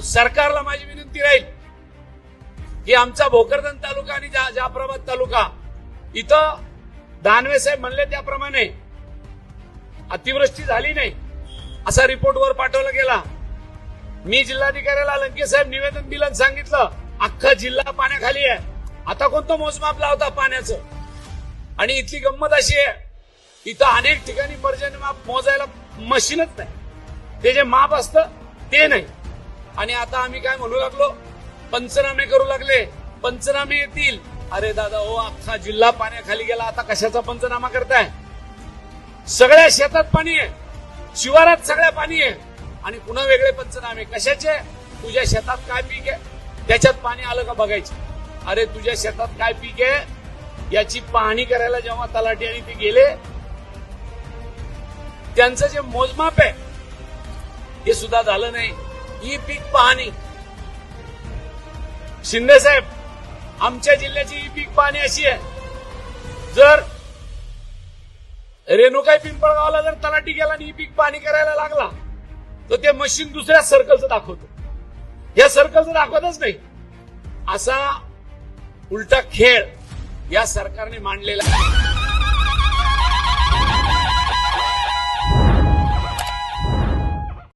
सरकारला माझी विनंती राहील. की आमचा भोकरदन तालुका आणि जा- जाफराबाद तालुका. इथं दानवे साहेब म्हणले त्याप्रमाणे अतिवृष्टी झाली नाही. असा रिपोर्ट वर पाठवला गेला. मी जिल्हाधिकाऱ्याला लंके साहेब निवेदन दिलं आणि सांगितलं अख्खा जिल्हा पाण्याखाली आहे. आता कोणतं मोजमाप लावता पाण्याचं? आणि इथली गंमत अशी आहे इथं अनेक ठिकाणी पर्जन्यमाप मोजायला मशीनच नाही. ते जे माप असतं ते नाही. आणि आता आम्ही काय म्हणू लागलो? पंचनामे करू लागले. पंचनामे येतील. अरे दादा ओ अख्खा जिल्हा पाण्याखाली गेला. आता कशाचा पंचनामा करताय? सगळ्या शेतात पाणी आहे. शिवारात सगळ्या पाणी आहे. आणि पुन्हा वेगळे पंचनामे. कशाचे? तुझ्या शेतात काय पीक आहे? त्याच्यात पाणी आलं का बघायचे? अरे तुझ्या शेतात काय पीक आहे? याची पाहणी करायला जेव्हा तलाठी आणि ते गेले त्यांचं जे मोजमाप आहे हे सुद्धा झालं नाही. ही पीक पाहणी. शिंदे साहेब आमच्या जिल्ह्याची ही पीक पाहणी अशी आहे. जर रेणुकाई पिंपळगावला जर तलाठी गेला आणि ही पीक पाणी करायला लागला तर ते मशीन दुसऱ्या सर्कलचं दाखवतो. या सर्कलचं दाखवतच नाही. असा उलटा खेळ या सरकारने मांडलेला आहे.